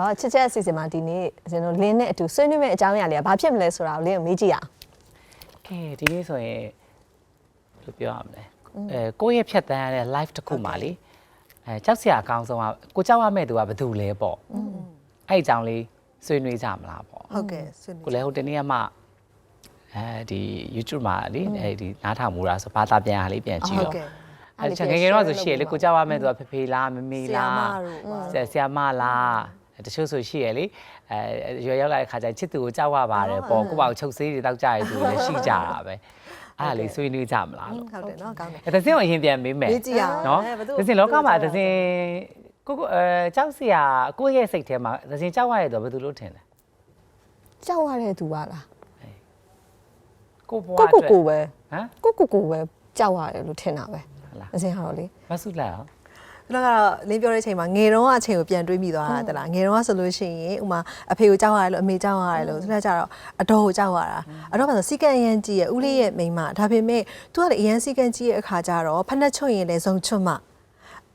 တော့ချစ်ချက်အစီအစဉ်မှာဒီနေ့ကျွန်တော်လင်းနဲ့အတူဆွေးနွေးမယ့်အကြောင်းအရာလေးကဘာဖြစ်မလဲဆိုတာကိုလင်းကိုမေးကြည့်ရအောင်ကဲဒီနေ့ဆိုရင်ဘယ်လိုပြောရမလဲအဲကိုယ့်ရဲ့ဖြတ်တန်းရတဲ့ live တစ်ခုမှာလေအဲကြောက်စရာအကောင်းဆုံးကကိုကြောက်ရမယ့်သူကဘယ်သူလဲပေါ့အဲ့ဒီအကြောင်းလေးဆွေးနွေးကြမလားပေါ့ဟုတ်ကဲ့ဆွေးနွေးကိုလည်းဟိုတနေ့ကမှအဲဒီ YouTube မှာလေအဲဒီနားထောင်မှုတာဆိုဘာသာပြန်ရလေးပြန်ကြည့်ဟုတ်တော့ကဲ့အဲ့ချက်ငယ်ငယ်တော့ဆိုရှိရလေကိုကြောက်ရမယ့်သူကဖေဖေလားမမေလားဆရာမတို့ပါဆရာဆရာမလား တချို့ဆိုရှိရလေအဲရွယ်ရောက်လာတဲ့ခါကျရင်ချစ်သူကိုကြောက်ရပါတယ်ပေါ့ကိုပေါ့ချုပ်ဆေးတွေတောက်ကြရသူတွေလည်းရှိကြတာပဲအဲ့ဒါလေးဆွေးနွေးကြမလားလို့ဟုတ်တယ်နော်ကောင်းတယ်အဲတစင်းကိုအရင်ပြန်မေးမယ်မေးကြည့်အောင်နော်အဲဘယ်သူတစင်းလောကမှာတစင်းကိုကိုအဲကြောက်စရာကိုယ့်ရဲ့စိတ်ထဲမှာတစင်းကြောက်ရတဲ့သူကဘယ်သူလို့ထင်လဲကြောက်ရတဲ့သူပါလားကိုဘွားကိုကိုကိုပဲဟမ်ကိုကိုကိုပဲကြောက်ရတယ်လို့ထင်တာပဲဟုတ်လားအစင်ဟာတော့လေမဆုလက်အောင် ကျွန်တော်ကတော့လင်းပြောတဲ့အချိန်မှာငယ်တုန်းကအချိန်ကိုပြန်တွေးမိသွားတာတလားငယ်တုန်းကဆိုလို့ရှိရင်ဥမာအဖေကိုကြောက်ရတယ်လို့အမေကြောက်ရတယ်လို့ဆိုတော့ကြတော့အတော်ကိုကြောက်ရတာအတော့ပါဆိုစီကံအရန်ကြီးရဲ့ဦးလေးရဲ့မိန်းမဒါပေမဲ့ तू ကလည်းအရန်စီကံကြီးရဲ့အခါကျတော့ဖက်နှက်ချွတ်ရင်လည်းစုံချွတ်မှ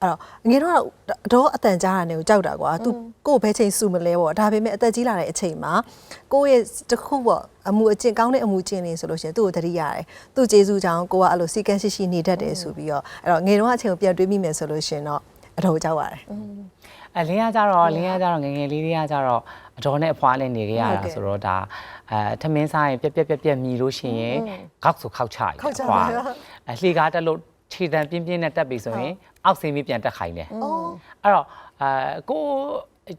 အဲ့တော့ငယ်တော့အတော့အတန်ကြားတာနဲ့ကိုကြောက်တာကွာ तू ကိုယ်ဘဲချိန်စုမလဲပေါ့ဒါပေမဲ့အသက်ကြီးလာတဲ့အချိန်မှာကိုယ့်ရဲ့တစ်ခုပေါ့အမှုအကျင့်ကောင်းတဲ့အမှုကျင့်နေဆိုလို့ရှိရင်သူ့ကိုတတိရတယ်သူ့ကျေးဇူးကြောင့်ကိုကအဲ့လိုစီကံရှိရှိနေတတ်တယ်ဆိုပြီးတော့အဲ့တော့ငယ်တော့အချိန်ကိုပြန်တွေးမိမယ်ဆိုလို့ရှိရင်တော့အတော်ကြောက်ရတယ်အဲလင်းရကြတော့လင်းရကြတော့ငယ်ငယ်လေးတွေကကြတော့အတော်နဲ့အဖွားနဲ့နေကြရဟုတ်တာကဲ့ဆိုတော့ဒါအဲထမင်းစားရင်ပြက်ပြက်ပြက်ပြက်မြည်လို့ရှိရင်ခောက်ဆိုခောက်ချရခောက်ချအဖွားတယ်အဲလှေကားတက်လို့ ခြေတံပြင်းပြင်းနဲ့တက်ပြီဆိုရင်အောက်ဆင်းပြီးပြန်တက်ခိုင်းတယ်အော်အဲ့တော့အဲကို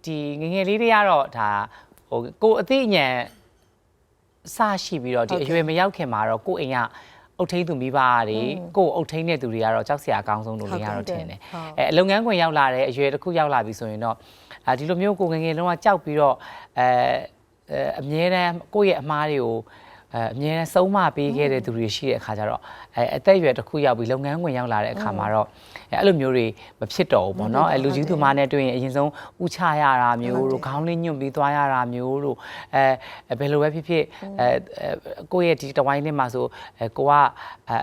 ဒီငယ်ငယ်လေးတွေကတော့ဒါဟိုကိုအသိဉာဏ်စရှိပြီးတော့ဒီဟုတ်အကဲ့ရွယ်မရောက်ခင်မှာတော့ကိုအိမ်ကအုတ်ထိန်သူမိဘတွေကိုအုတ်ထိန်တဲ့သူတွေကတော့ကြောက်စရာအကောင်းဆုံးလို့လင်းရတော့ထင်တယ်ဟုတ်အဲအလုပ်ငန်းခွင်ရောက်လာတဲ့အရွယ်တစ်ခုရောက်လာပြီဆိုရင်တော့အာဒီလိုမျိုးကိုငယ်ငယ်လုံးဝကြောက်ပြီးတော့အဲအဲအမြဲတမ်းကိုယ့်ရဲ့အမားတွေကို အဲအမြဲတမ်းဆုံးမပေးခဲ့တဲ့သူတွေရှိတဲ့အခါကျတော့အဲအသက်အရွယ်တစ်ခုရောက်ပြီးလုပ်ငန်းခွင်ရောက်လာတဲ့အခါမှာတော့အဲအဲ့လိုမျိုးတွေမဖြစ်တော့ဘူးပေါ့နော်အဲလူကြီးသူမနဲ့တွေ့ရင်အရင်ဆုံးဥချရတာမျိုးတို့ခေါင်းလေးညွန့်ပြီးသွားရတာမျိုးတို့အဲဘယ်လိုပဲဖြစ်ဖြစ်အဲကိုယ့်ရဲ့ဒီတဝိုင်းလေးမှာဆိုအဲကိုက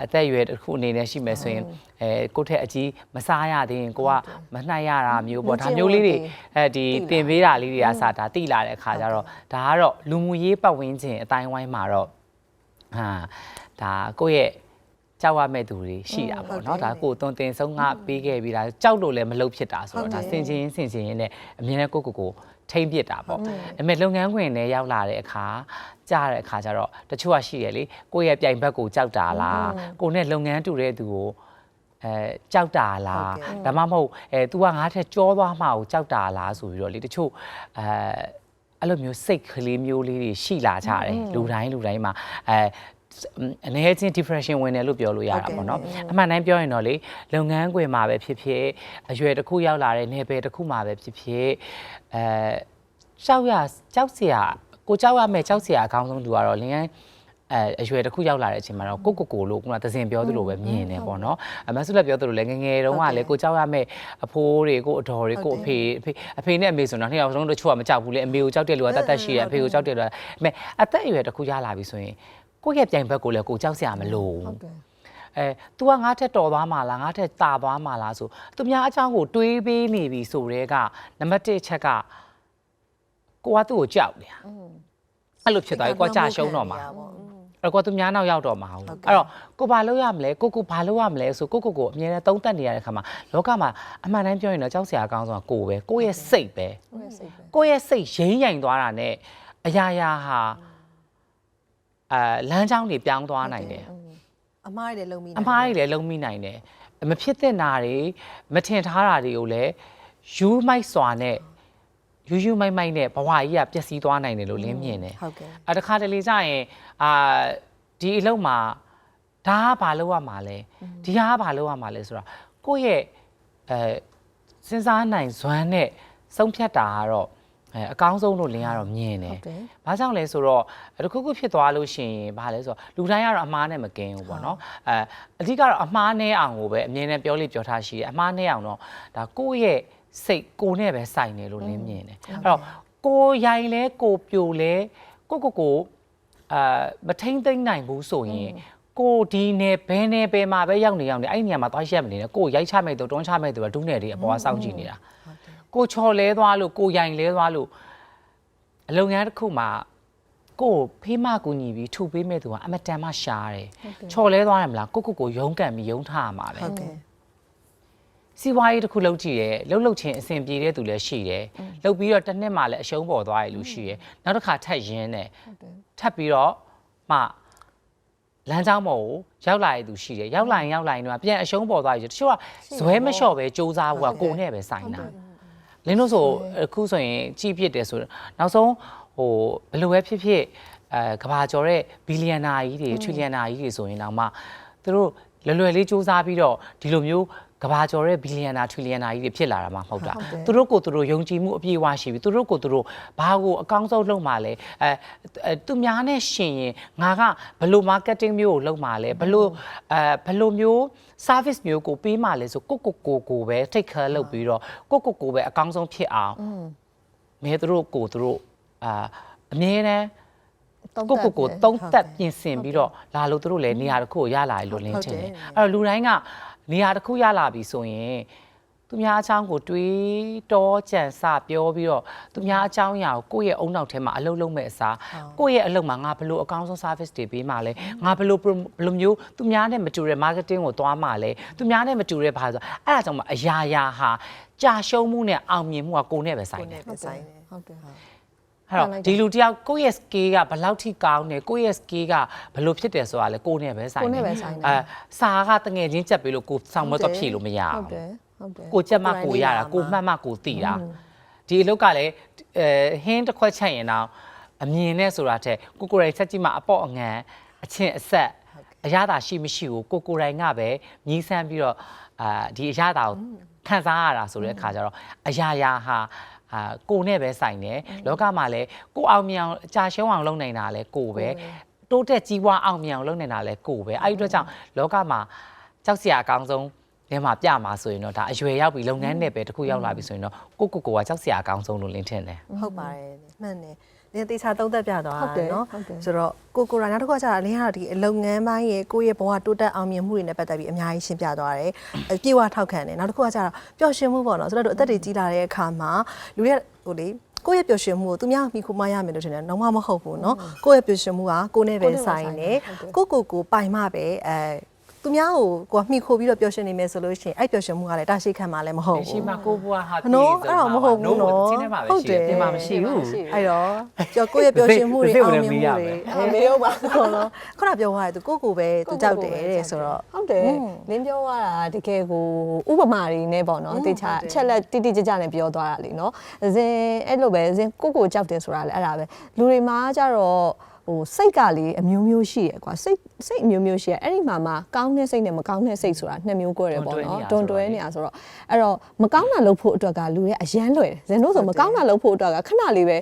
အသက်အရွယ်တစ်ခုအနေနဲ့ရှိမယ်ဆိုရင်အဲကိုယ့်ထက်အကြီးမစားရသေးရင်ကိုကမနှိုက်ရတာမျိုးပေါ့ဒါမျိုးလေးတွေအဲဒီတင်ပေးတာလေးတွေကစတာတိလာတဲ့အခါကျတော့ဒါကတော့လူမှုရေးပတ်ဝန်းကျင်အတိုင်းဝိုင်းမှာတော့ ဟာဒါကိုယ့်ရဲ့ကြောက်ရမဲ့သူတွေရှိတာပေါ့နော်ဒါကိုယ်သွန်သင်ဆုံးကပေးခဲ့ပြီးဒါကြောက်လို့လည်းမလုပ်ဖြစ်တာဆိုတော့ဒါစင်ချင်းစင်ချင်းနဲ့အမြဲတမ်းကိုယ့်ကိုယ်ကိုထိမ့်ပစ်တာပေါ့အမေလုပ်ငန်းခွင်နဲ့ရောက်လာတဲ့အခါကြားတဲ့အခါကျတော့တချို့ကရှိရလေကိုယ့်ရဲ့ပြိုင်ဘက်ကိုကြောက်တာလားကိုယ်နဲ့လုပ်ငန်းတူတဲ့သူကိုအဲကြောက်တာလားဟုတ်ကဲ့ဒါမှမဟုတ်အဲ तू ကငါ့ထက်ကြောသွားမှကိုကြောက်တာလားဆိုပြီးတော့လေတချို့အဲ အဲ့လိုမျိုးစိတ်ကလေးမျိုးလေးတွေရှိလာကြတယ်လူတိုင်းလူတိုင်းမှာအဲအနေချင်း depression ဝင်တယ်လို့ပြောလို့ရတာပေါ့နော်အမှန်တိုင်းပြောရင်တော့လေလုပ်ငန်းခွင်မှာပဲဖြစ်ဖြစ်အရွယ်တစ်ခုရောက်လာတဲ့နယ်ပယ်တစ်ခုမှာပဲဖြစ်ဖြစ်အဲကြောက်ရကြောက်စရာကိုကြောက်ရမယ်ကြောက်စရာအကောင်းဆုံးလူကတော့လင်းတိုင်း အဲအရွယ်တစ်ခုရောက်လာတဲ့အချိန်မှာတော့ကိုကိုကိုလို့ခုနသစင်ပြောသလိုပဲမြင်တယ်ပေါ့နော်အမဆုလက်ပြောသလိုလဲငယ်ငယ်တုန်းကလည်းကိုကြောက်ရမယ်အဖိုးတွေကိုအတော်တွေကိုအဖေအဖေအဖေနဲ့အမေဆိုတော့နှစ်ယောက်လုံးတချို့ကမကြောက်ဘူးလေအမေကိုကြောက်တဲ့လူကတတ်တတ်ရှိတယ်အဖေကိုကြောက်တဲ့လူကဒါပေမဲ့အသက်အရွယ်တစ်ခုရလာပြီဆိုရင်ကိုယ့်ရဲ့ပြိုင်ဘက်ကိုလည်းကိုကြောက်စရာမလိုဘူးဟုတ်ကဲ့အဲ तू ကငါ့ထက်တော်သွားမှာလားငါ့ထက်တာသွားမှာလားဆိုသူများအချောင်းကိုတွေးပေးနေပြီဆိုတဲ့ကနံပါတ်1ချက်ကကိုကသူ့ကိုကြောက်တယ်အဲ့လိုဖြစ်သွားပြီကိုကကြာရှုံးတော့မှာ အဲ့တော့ကိုကသူများနောက်ရောက်တော့မှာဟုတ်အဲ့တော့ကိုဘာလုပ်ရမလဲကိုကိုဘာလုပ်ရမလဲဆိုကိုကိုကိုအမြဲတမ်းသုံးသပ်နေရတဲ့ခါမှာလောကမှာအမှန်တိုင်းပြောရင်တော့ကြောက်စရာအကောင်းဆုံးကကိုပဲကိုရဲ့စိတ်ပဲဟုတ်စိတ်ပဲကိုယ့်ရဲ့စိတ်ရင်းရင်သွားတာနဲ့အရာရာဟာအာလမ်းကြောင်းတွေပြောင်းသွားနိုင်တယ်အမားတွေလည်းလုံမိနိုင်အမားတွေလည်းလုံးမိနိုင်တယ်မဖြစ်တဲ့နာတွေမထင်ထားတာတွေကိုလည်းယူမိုက်စွာနဲ့ ယူယူမိုက်မိုက်နဲ့ဘဝကြီးကပျက်စီးသွားနိုင်တယ်လို့လင်းမြင်တယ်ဟုတ်ကဲ့အတခါတလေကျရင်အာဒီအလုပ်မှာဒါကဘာလုပ်ရမှာလဲဒီဟာကဘာလုပ်ရမှာလဲဆိုတော့ကိုယ့်ရဲ့အဲစဉ်းစားနိုင်စွမ်းနဲ့ဆုံးဖြတ်တာကတော့အဲအကောင်းဆုံးလို့လင်းကတော့မြင်တယ်ဟုတ်တယ်။ဘာကြောင့်လဲဆိုတော့တစ်ခုခုဖြစ်သွားလို့ရှိရင်ဘာလဲဆိုတော့လူတိုင်းကတော့အမားနဲ့မကင်းဘူးပေါ့နော်။အဲအဓိကတော့အမားနဲ့အောင်ကိုပဲအမြင်နဲ့ပြောလိပြောထားရှိတယ်။အမားနဲ့အောင်တော့ဒါကိုယ့်ရဲ့ စိတ်ကိုယ်နဲ့ပဲစိုက်နေလို့လင်းမြင်တယ်။အဲ့တော့ကိုယ်ရိုင်လဲကိုယ်ပြိုလဲကိုကိုကိုအာမထိမ့်သိမ့်နိုင်ဘူးဆိုရင်ကိုဒီနယ်ဘယ်နယ်ဘယ်မှာပဲရောက်နေရောက်နေအဲ့ဒီနေရာမှာသွားရက်မနေနဲ့ကိုယ်ရိုက်ချမဲ့သူတွန်းချမဲ့သူကဒုနယ်တွေအပေါ်ကစောင့်ကြည့်နေတာကိုချော်လဲသွားလို့ကိုရိုင်လဲသွားလို့အလုပ်ငန်းတစ်ခုမှာကိုယ်ဖေးမကူညီပြီးထုတ်ပေးမဲ့သူကအမတန်မှရှားတယ်ချော်လဲသွားတယ်မလားကိုကိုကိုရုံးကန်ပြီးရုံးထားရမှာပဲဟုတ်ကဲ့ စီးပွားရေးတစ်ခုလုပ်ကြည့်တယ်လှုပ်လှုပ်ချင်းအဆင်ပြေတဲ့သူလည်းရှိတယ်လှုပ်ပြီးတော့တစ်နှစ်မှလည်းအရှုံးပေါ်သွားရလို့ရှိတယ်နောက်တစ်ခါထပ်ရင်းတယ်ထပ်ပြီးတော့မှလမ်းကြောင်းပေါ်ကိုရောက်လာရတဲ့သူရှိတယ်ရောက်လာရင်ရောက်လာရင်တော့ပြန်အရှုံးပေါ်သွားရတချို့ကဇွဲမလျှော့ပဲစူးစမ်းဖို့ကကိုယ်နဲ့ပဲဆိုင်တာလင်းလို့ဆိုအခုဆိုရင်ကြည်ပြစ်တယ်ဆိုတော့နောက်ဆုံးဟိုဘယ်လိုပဲဖြစ်ဖြစ်အဲကဘာကျော်တဲ့ဘီလီယံနာကြီးတွေထရီလီယံနာကြီးတွေဆိုရင်တော့မှသူတို့လွယ်လွယ်လေးစူးစမ်းပြီးတော့ဒီလိုမျိုး ကဘာကျော်တဲ့ဘီလီယံနာထရီလီယံနာကြီးတွေဖြစ်လာတာမှမဟုတ်တာသူတို့ကိုသူတို့ယုံကြည်မှုအပြည့်အဝရှိပြီသူတို့ကိုသူတို့ဘာကိုအကောင်းဆုံးလုပ်မှာလဲအဲအဲသူများနဲ့ရှင်ရင်ငါကဘယ်လို marketing မျိုးကိုလုပ်မှာလဲဘယ်လိုအဲဘယ်လိုမျိုး service မျိုးကိုပေးမှာလဲဆိုကိုကိုကိုကိုပဲ take care လုပ်ပြီးတော့ကိုကိုကိုပဲအကောင်းဆုံးဖြစ်အောင်မဲသူတို့ကိုသူတို့အာအမြဲတမ်းကိုကိုကိုတုံးတက်ပြင်ဆင်ပြီးတော့လာလို့သူတို့လည်းနေရာတစ်ခုကိုရလာပြီလို့လင်းချင်တယ်အဲ့တော့လူတိုင်းက နေရာတစ်ခုရလာပြီဆိုရင်သူများအချောင်းကိုတွေးတောကြံစပြောပြီးတော့သူများအချောင်းအရာကိုကိုယ့်ရဲ့အုံနောက်ထဲမှာအလုပ်လုပ်မဲ့အစားကိုယ့်ရဲ့အလုပ်မှာငါဘယ်လိုအကောင်းဆုံး service တွေပေးမှလဲငါဘယ်လို pro- ဘယ်လိုမျိုးသူများနဲ့မတူတဲ့ marketing ကိုသွားမှလဲသူများနဲ့မတူတဲ့ဘာဆိုအဲ့ဒါကြောင့်မအရာရာဟာကြာရှုံးမှုနဲ့အောင်မြင်မှုကကိုယ်နဲ့ပဲဆိုင်ကိုတယ်နဲ့ပဲဆိုင်တယ်ဟုတ်တယ် အဲ့တော့ဒီလူတယောက်ကိုယ့်ရဲ့ skill ကဘယ်လောက်ထိကောင်းတယ်ကိုယ့်ရဲ့ skill ကဘယ်လိုဖြစ်တယ်ဆိုတာလေကိုယ်နဲ့ပဲဆိုင်ကိုယ်နဲ့ပဲဆိုင်တယ် အဲစာကတငယ်ချင်းချက်ပြီးလို့ကိုယ်ဆောင်မတော့ဖြည့်လို့မရဟုအောင်တ်တယ်ဟုတ်တယ် ကိုချက်မှကိုရတာကိုမှတ်မှကိုသိတာဒီအလုပ်ကလည်းအဲဟင်းတစ်ခွက်ချက်ရင်တော့အမြင်နဲ့ဆိုတာထက်ကိုကိုယ်တိုင်ချက်ကြည့်မှအပေါ့အငံအချင်းအဆက်အရသာရှိမရှိကိုကိုကိုယ်တိုင်ကပဲမြည်ဆန်းပြီးတော့အာဒီအရသာကိုခံစားရတာဆိုတဲ့အခါကျတော့အရာရာဟာ အာကိုနဲ့ပဲဆိုင်တယ်လောကမှာလည်းကိုအောင်မြောင်အကြာရှုံးအောင်လုပ်နိုင်တာလည်းကိုပဲတိုးတက်ကြီးပွားအောင်မြောင်လုပ်နိုင်တာလည်းကိုပဲအဲ့ဒီအတွက်ကြောင့်လောကမှာကြောက်စရာအကောင်းဆုံးထဲမှာပြမှာဆိုရင်တော့ဒါအရွယ်ရောက်ပြီလုပ်ငန်းနယ်ပယ်တစ်ခုရောက်လာပြီဆိုရင်တော့ကိုကိုကိုကကြောက်စရာအကောင်းဆုံးလို့လင်းထင်တယ်ဟုတ်ပါတယ်မှန်တယ် လင်းတေချာသုံးသက်ပြသွား ဟုတ်တယ် တာเนาะ ဟုတ်တယ် ဆိုတော့ကိုကိုရာနောက်တစ်ခုကကျတော့လင်းကတော့ဒီအလုပ်ငန်းပိုင်းရဲ့ကိုယ့်ရဲ့ဘဝတိုးတက်အောင်မြင်မှုတွေနဲ့ပတ်သက်ပြီးအများကြီးရှင်းပြသွားတယ်အပြေဝထောက်ခံတယ်နောက်တစ်ခုကကျတော့ပျော်ရွှင်မှုပေါ့နော်ဆိုတော့တို့အသက်တွေကြီးလာတဲ့အခါမှာလူတွေကဟိုလေကိုယ့်ရဲ့ပျော်ရွှင်မှုကိုသူများမိခိုမရမယ်လို့ထင်တယ်တော့မမဟုတ်ဘူးเนาะကိုယ့်ရဲ့ပျော်ရွှင်မှုကကိုယ်နဲ့ပဲဆိုင်တယ်ကိုကိုကိုပိုင်မှပဲအဲ သူများကိုကိုကမိခိုပြီးတော့ပျော်ရွှင်နေမယ်ဆိုလို့ရှိရင်အဲ့ပျော်ရွှင်မှုကလည်းတာရှိခံမှာလည်းမဟုတ်ဘူးရှိမှကိုဘွားဟာနော်အဲ့ဒါမဟုတ်ဘူးနော်ဒီနေ့မှာပဲရှိတယ်ဒီမှာမရှိဘူးအဲ့တော့ကြောကိုယ့်ရဲ့ပျော်ရွှင်မှုတွေတစ်စိတ်အောင်ကိုမြလည်းင်မှုမေးရတွေမယ်အဲမေးတော့ပါခေါ်တော့ခုနပြောသွားတယ်သူကိုယ့်ကိုယ်ပဲသူကြောက်တယ်တဲ့ဆိုတော့ဟုတ်တယ်လင်းပြောသွားတာတကယ်ကိုဥပမာတွေနဲ့ပေါ့နော်တေချာအချက်လက်တိတိကျကျနဲ့ပြောသွားတာလीနော်ဇင်အဲ့လိုပဲဇင်ကိုကိုကြောက်တယ်ဆိုတာလေအဲ့ဒါပဲလူတွေမှာကြတော့ ဟိုစိတ်ကလေအမျိုးမျိုးရှိရယ်ကွာစိတ်စိတ်အမျိုးမျိုးရှိရယ်အဲ့ဒီမှာမှာကောင်းတဲ့စိတ်နဲ့မကောင်းတဲ့စိတ်ဆိုတာနှစ်မျိုး꿰တယ်ပေါ့နော်တွန်တွဲနေရဆိုတော့အဲ့တော့မကောင်းတာလုပ်ဖို့အတွက်ကလူတွေအရန်လွယ်တယ်ဇင်တို့ဆိုမကောင်းတာလုပ်ဖို့အတွက်ကခဏလေးပဲ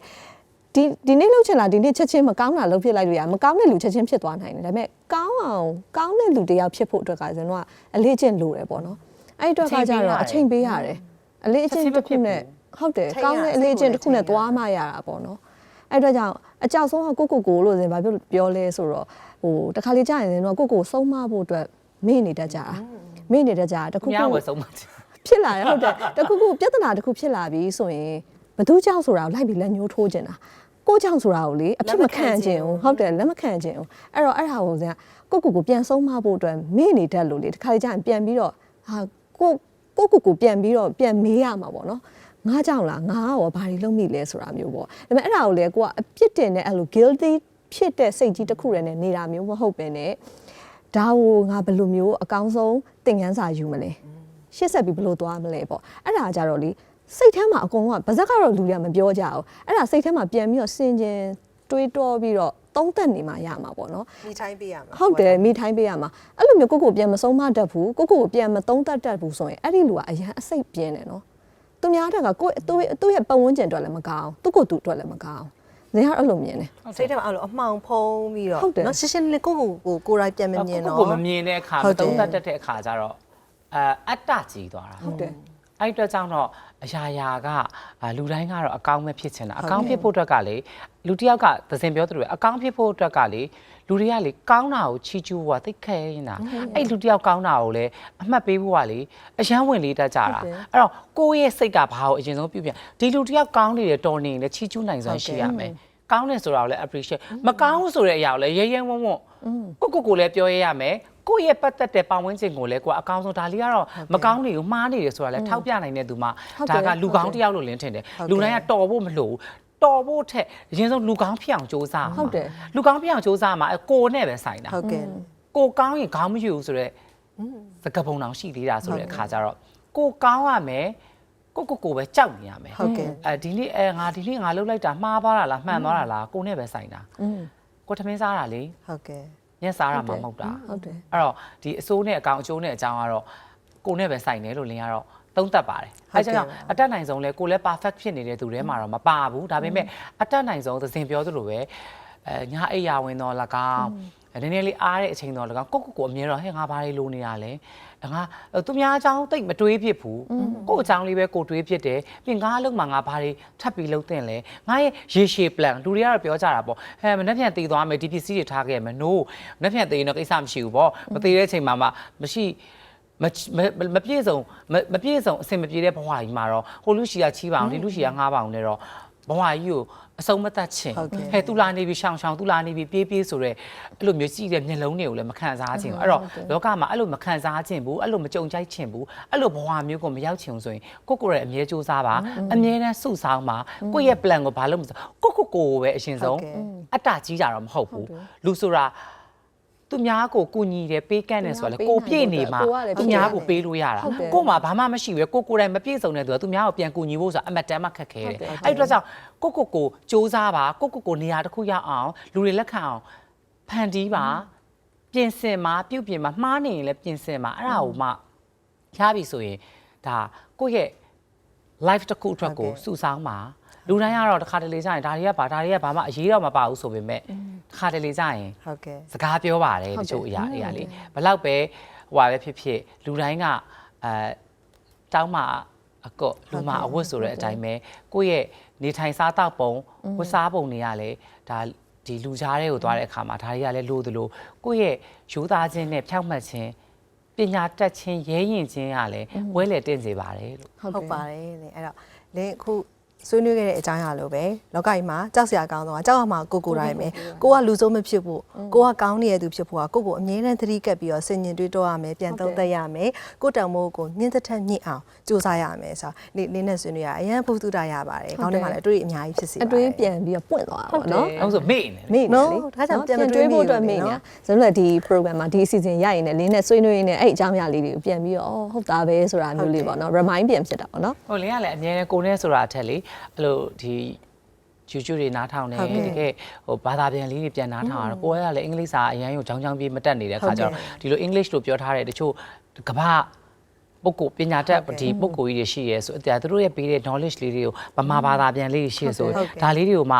ဒီဒီနေ့လှုပ်ချင်တာဒီနေ့ချက်ချင်းမကောင်းတာလုပ်ဖြစ်လိုက်လို့ရမကောင်းတဲ့လူချက်ချင်းဖြစ်သွားနိုင်တယ်ဒါပေမဲ့ကောင်းအောင်ကောင်းတဲ့လူတယောက်ဖြစ်ဖို့အတွက်ကဇင်တို့ကအလေးကျင့်လိုတယ်ပေါ့နော်အဲ့ဒီအတွက်ကကြတော့အချိန်ပေးရတယ်အလေးအကျင့်တစ်ခုနဲ့ဟုတ်တယ်ကောင်းတဲ့အလေးအကျင့်တစ်ခုနဲ့သွားမှရတာပေါ့နော် အဲ့အတွက်ကြောင့်အကြောက်ဆုံးကကိုကိုကိုလို့ဇင်ဘာပြောပြောလဲဆိုတော့ဟိုတခါလေးကြာရင်ဇင်တို့ကကိုကိုဆုံးမဖို့အတွက်မေ့နေတတ်ကြတာမေ့နေတတ်ကြတာတခုသူများခုဝယ်ဆုံးမှချင်ဖြစ်လာတယ်ဟုတ်တယ်တခုခုပြဿနာတစ်ခုဖြစ်လာပြီဆိုရင်ဘသူကြောင့်ဆိုတာကိုလိုက်ပြီးလက်ညှိုးထိုးကျင်တာကိုကြောင့်ဆိုတာကိုလေအဖြစ်မခံကျင်ဘူးဟုတ်တယ်လက်မခံကျင်ဘူးအဲ့တော့အဲ့ဒါကိုစင်ကိုကိုကိုပြန်ဆုံးမဖို့အတွက်မေ့နေတတ်လို့လေတခါလေကျရင်ပြန်ပြီးတော့ဟာကိုကိုကိုကိုပြန်ပြီးတော့ပြန်မေးရမှာပေါ့နော် ငါကြောင့်လားငါရောဘာတွေလုပ်မိလဲဆိုတာမျိုးပေါ့ဒါပေမဲ့အဲ့ဒါကိုလေကိုကအပြစ်တင်တဲ့အဲ့လို guilty ဖြစ်တဲ့စိတ်ကြီးတစ်ခုတည်းနဲ့နေတာမျိုးမဟုတ်ပဲねဒါကိုငါဘယ်လိုမျိုးအကောင်းဆုံးသင်ခန်းစာယူမလဲရှေ့ဆက်ပြီးဘယ်လိုသွားမလဲပေါ့အဲ့ဒါကြတော့လေစိတ်ထဲမှာအကုန်လုံးကဗဇက်ကတော့လူတွေကမပြောကြဘူးအဲ့ဒါစိတ်ထဲမှာပြန်ပြီးတော့စင်ကြင်တွေးတောပြီးတော့သုံးသက်နေမှရမှာပေါ့နော်မိထိုင်းပေးရမှာဟုတ်တယ်မိထိုင်းပေးရမှာအဲ့လိုမျိုးကိုကိုပြန်မဆုံးမတတ်ဘူးကိုကိုကိုပြန်မသုံးသက်တတ်ဘူးဆိုရင်အဲ့ဒီလူကအရန်အစိတ်ပြင်းတယ်နော် သူများတက်ကကိုသူသူ့ရဲ့ပတ်ဝန်းကျင်အတွက်လည်းမကောင်းသူ့ကိုယ်သူအတွက်လည်းမကောင်းဇင်ကအဲ့လိုမြင်တယ်စိတ်ထဲမှာအဲ့လိုအမှောင်ဖုံးပြီးတော့ဟုတ်တယ်နော်ရှင်းရှင်းလင်းလင်းကိုကိုကိုကိုယ်တိုင်ပြန်မမြင်ကိုတော့ကိုမမြင်တဲ့အခါဟုမတ်တယ်တုံးတတ်တဲ့အခါကျတော့အဲအတ္တကြီးသွားတာဟုတ်တယ် အအဲ့ဒီအတွက်ကြောင့်တော့အရာရာကအာလူတိုင်းကတော့အကောင်းပဲဖြစ်ချင်တာအကောင်းဖြစ်ဖို့အတွက်ကလေလူတစ်ယောက်ကသစင်ပြောသလိုပဲအကောင်းဖြစ်ဖို့အတွက်ကလေလူတွေကလေကောင်းတာကိုချီးကျူးဖို့ကသိခဲနေတာအဲ့လူတစ်ယောက်ကောင်းတာကိုလေအမှတ်ပေးဖို့ကလေအရန်ဝင်လေးတတ်ကြတာအဲ့တော့ကိုယ့်ရဲ့စိတ်ကဘာကိုအရင်ဆုံးပြုပြင်ဒီလူတစ်ယောက်ကောင်းနေတယ်တော်နေတယ်ချီးကျူးနိုင်စွမ်းရှိရမယ်ကောင်းတယ်ဆိုတာကိုလည်း appreciate မကောင်းဘူးဆိုတဲ့အရာကိုလည်းရဲရဲဝံ့ဝံ့ကိုကိုကိုလည်းပြောရရမယ် ကိုယ့်ရဲ့ပတ်သက်တဲ့ပတ်ဝန်းကျင်ကိုလည်းကိုကအကောင်းဆုံးဒါလေးကတော့မကောင်းတွေကိုမှားနေတယ်ဆိုတာလည်းထောက်ပြနိုင်တဲ့သူမှဒါကလူကောင်းတယောက်လို့လင်းထင်တယ်လူတိုင်းကတော်ဖို့မလိုတော်ဖို့ထက်အရင်ဆုံးလူကောင်းဖြစ်အောင်စူးစမ်းဟုတ်တယ်လူကောင်းဖြစ်အောင်စူးစမ်းမှာကိုနဲ့ပဲဆိုင်တာဟုတ်ကဲ့ကိုကောင်းရင်ခေါင်းမယူဘူးဆိုတော့စကပုံတော်ရှိသေးတာဆိုတဲ့အခါကျတော့ကိုကောင်းရမယ်ကိုကိုကိုပဲကြောက်နေရမယ်ဟုတ်ကဲ့အဲဒီနေ့အဲငါဒီနေ့ငါလှုပ်လိုက်တာမှားသွားတာလားမှန်သွားတာလားကိုနဲ့ပဲဆိုင်တာอืมကိုထမင်းစားတာလေဟုတ်ကဲ့ ညက်စားတာမှမဟုတ်တာဟုတ်တယ်အဲ့တော့ဒီအစိုးနဲ့အကောင်အကျိုးနဲ့အကြောင်းကတော့ကိုနဲ့ပဲဆိုင်တယ်လို့လင်းကတော့သုံးသပ်ပါတယ်ဟုတ်အဲကဲ့ကြောင့်အတက်နိုင်ဆုံးလဲကိုလည်း perfect ဖြစ်နေတဲ့သူထဲမှာတော့မပါဘူးဒါပေမဲ့အတက်နိုင်ဆုံးသစဉ်ပြောသလိုပဲအဲညာအိယာဝင်တော့၎င်း နည်းနည်းလေးအားတဲ့အချိန်တော့၎င်းကိုကိုကိုအမြဲတော့ဟဲ့ငါဘာလေးလိုနေတာလဲငါသူများအကြောင်းတိတ်မတွေးဖြစ်ဘူးကို့အကြောင်းလေးပဲကိုတွေးဖြစ်တယ်ပြင်ငါအလုပ်မှာငါဘာတွေထပ်ပြီးလုပ်တင်လဲငါရဲ့ရေရှည် plan လူတွေကတော့ပြောကြတာပေါ့ဟဲ့မနေ့ပြန်တည်သွားမယ်ဒီပစ္စည်းတွေထားခဲ့မယ် no မနေ့ပြန်တည်ရင်တော့ကိစ္စမရှိဘူးပေါ့မတည်တဲ့အချိန်မှာမှမရှိမမမပြည့်စုံမမပြည့်စုံအဆင်မပြေတဲ့ဘဝကြီးမှာတော့ဟိုလူရှိရချီးပါအောင်ဒီလူရှိရငားပါအောင်နဲ့တော့ ဘဝကြီးကိုအဆုံးမတတ်ချင်ဟုတ်ကဲ့ ဟဲ့သူလာနေပြီရှောင်းရှောင်းသူလာနေပြီပြေးပြေးဆိုတော့အဲ့လိုမျိုးကြည့်တဲ့မျက်လုံးတွေကိုလည်းမခံစားချင်ဘူးအဲ့တော့လောကမှာအဲ့လိုမခံစားချင်ဘူးအဲ့လိုမကြုံကြိုက်ချင်ဘူးအဲ့လိုဘဝမျိုးကိုမရောက်ချင်ဘူးဆိုရင်ကိုယ့်ကိုယ်ရဲ့အမြဲစူးစမ်းပါအမြဲတမ်းစုဆောင်းပါကိုယ့်ရဲ့ plan ကိုဘာလို့မစကိုယ့်ကိုယ်ကိုယ်ပဲအရှင်ဆုံးဟုတ်ကဲ့ အတ္တကြီးတာတော့မဟုတ်ဟုတ်ဘူးတယ်လူဆိုတာ သူများကိုကုညီတယ်ပေးကမ်းတယ်ဆိုတော့လေကိုပြည့်နေမှာကိုကလည်းသူများကိုပေးလို့ရတာဟုတ်တယ်ကို့မှာဘာမှမရှိဘူးကိုကိုယ်တိုင်မပြည့်စုံတဲ့သူကသူများကိုပြန်ကူညီဖို့ဆိုတာအမတ်တမ်းမှခက်ခဲတယ်ဟုတ်တယ်အဲ့ဒီတော့ကြောင့်ကိုကိုကိုစူးစမ်းပါကိုကိုကိုနေရာတစ်ခုရောက်အောင်လူတွေလက်ခံအောင်ဖန်တီးပါပြင်ဆင်ပါပြုတ်ပြင်ပါမှားနေရင်လည်းပြင်ဆင်ပါအဲ့ဒါကိုမှရပြီဆိုရင်ဒါကိုယ့်ရဲ့ life တစ်ခုအတွက်ကိုဟုတ်ကဲ့စုဆောင်းပါ လူတိုင်းကတော့တစ်ခါတလေကြာရင်ဒါတွေကဘာဒါတွေကဘာမှအရေးတော့မပါဘူးဆိုပေမဲ့တစ်ခါတလေကြာရင်ဟုတ်ကဲ့စကားပြောပါတယ်ဟုတတ်တယ်ချို့အရာတွေကလေဘလောက်ပဲဟိုပါပဲဖြစ်ဖြစ်လူတိုင်းကအဲတောင်းမှအကော့လူမအဝတ်ဆိုတဲ့အတိုင်းပဲကိုယ့်ရဲ့နေထိုင်စားတောက်ပုံဝတ်စားပုံတွေကလည်းဒါဒီလူကြားတွေကိုသွားတဲ့အခါမှာဒါတွေကလည်းလို့သလိုကိုယ့်ရဲ့ရိုးသားခြင်းနဲ့ဖြောက်မှတ်ခြင်းပညာတတ်ခြင်းရဲရင်ခြင်းကလည်းဝဲလေတင့်စေပါတယ်လို့ဟုတ်ဟုတ်တယ်ပါတယ်လေအဲ့တော့လင်းအခု ဆွေးနွေးခဲ့တဲ့အကြောင်းအရာလိုပဲလောကကြီးမှာကြောက်စရာကောင်းတော့ကြောက်ရမှာကိုကိုယ်တိုင်ပဲကိုကလူဆုံးမဖြစ်ဖို့ကိုကကောင်းနေတဲ့သူဖြစ်ဖို့ကကိုကိုအမြဲတမ်းသတိကပ်ပြီးတော့စင်ញင်တွေးတော့ရမယ်ပြန်သုံးသပ်ရမယ်ကိုတံမိုးကိုညှင်းသက်ထက်ညှင့်အောင်စူးစမ်းရမယ်ဆိုတော့နေနေနဲ့ဆွေးနွေးရအရင်ဘုသူတာရပါတယ်ကောင်းတယ်မှာလည်းအတွေ့အများကြီးဖြစ်စီပါအတွေးပြန်ပြီးတော့ပွင့်သွားတာပေါ့နော်အဲ့ဆိုမေ့နေတယ်မေ့နေနော်လေဒါကြောင့်ပြန်မတွေးတွေးဖို့အတွက်မိမေ့ဘူးနေနော်ဇွန်လည်းဒီ program မှာဒီအစီအစဉ်ရရင်လည်းလင်းနဲ့ဆွေးနွေးရင်းနဲ့အဲ့အကြောင်းအရာလေးတွေကိုပြန်ပြီးတော့အော်ဟုတ်တာပဲဆိုတာမျိုးလေးပေါ့နော် remind ပြန်ဖြစ်တာပေါ့နော်ဟိုလင်းကလည်းအမြဲတမ်းကိုနဲ့ဆိုတာအထက်လေအဲ့လိုဒီ YouTube တွေနားထောင်နေဟုတ်ကဲ့တကယ်ဟိုဘာသာပြန်လေးတွေပြန်နားထောင်ရတော့ကိုယ်ကလည်းအင်္ဂလိပ်စာအရန်ကိုကြောင်းကြောင်းပြေးမတက်နေတဲ့ခါကျတော့ဟုတ်ကဲ့ဒီလို English လို့ပြောထားတဲ့တချို့ကမ္ဘာပုဂ္ဂိုလ်ပညာတတ်ဟုတ်ကဲ့ဒီပုဂ္ဂိုလ်ကြီးတွေရှိရဲဆိုအတရားသူတို့ရဲ့ပေးတဲ့ knowledge လေးတွေကိုဗမာဘာသာပြန်လေးတွေရှိရဆိုဟုတ်ကဲ့ဒါလေးတွေကိုမှ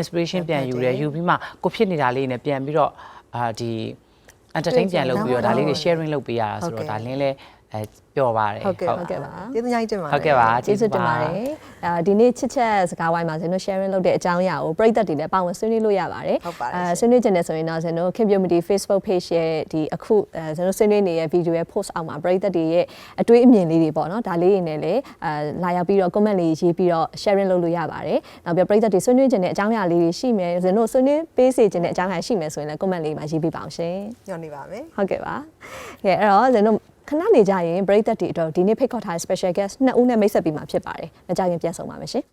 inspiration ပြန်ယူတယ်ဟုတ်ကဲ့ယူပြီးမှကိုဖြစ်နေတာလေးနဲ့ပြန်ပြီးတော့အာဒီ entertain ပြန်လုပ်ပြီးတော့ဒါလေးတွေ sharing လုပ်ပေးရတာဆိုဟုတ်တော့ကဲ့ဒါလင်းလဲ အဲပျော်ပါတယ်ဟုတ်ကဲ့ဟုတ်ကဲ့ပါကျေးဇူးအများကြီးတင်ပါတယ်ဟုတ်ကဲ့ပါကျေးဇူးတင်ပါတယ်အဲဒီနေ့ချစ်ချက်စကားဝိုင်းမှာဇင်တို့ sharing လုပ်တဲ့အကြောင်းအရာကိုပရိသတ်တွေလည်းပါဝင်ဆွေးနွေးလို့ရပါတယ်ဟုတ်ပါတယ်အဲဆွေးနွေးကြတယ်ဆိုရင်တော့ဇင်တို့ community Facebook page ရဲ့ဒီအခုအဲဇင်တို့ဆွေးနွေးနေတဲ့ video ရဲ့ post အောက်မှာပရိသတ်တွေရဲ့အတွေးအမြင်လေးတွေပေါ့နော်ဒါလေးတွေနဲ့လည်းအဲလာရောက်ပြီးတော့ comment လေးရေးပြီးတော့ sharing လုပ်လို့ရပါတယ်နောက်ပြီးပရိသတ်တွေဆွေးနွေးကြတဲ့အကြောင်းအရာလေးတွေရှိမယ်ဇင်တို့ဆွေးနွေးပေးစေခြင်းတဲ့အကြောင်းအရာရှိမယ်ဆိုရင်လည်း comment လေးမှာရေးပေးပါအောင်ရှင်ညွှန်နေပါမယ်ဟုတ်ကဲ့ပါကဲအဲ့တော့ဇင်တို့ ခဏနေကြရင်ပရိသတ်တွေအတွက်ဒီနေ့ဖိတ်ခေါ်ထားတဲ့ special guest နှစ်ဦးနဲ့မိတ်ဆက်ပြီးမှာဖြစ်ပါတယ်မကြခင်ပြန်ဆောင်ပါမယ်ရှင်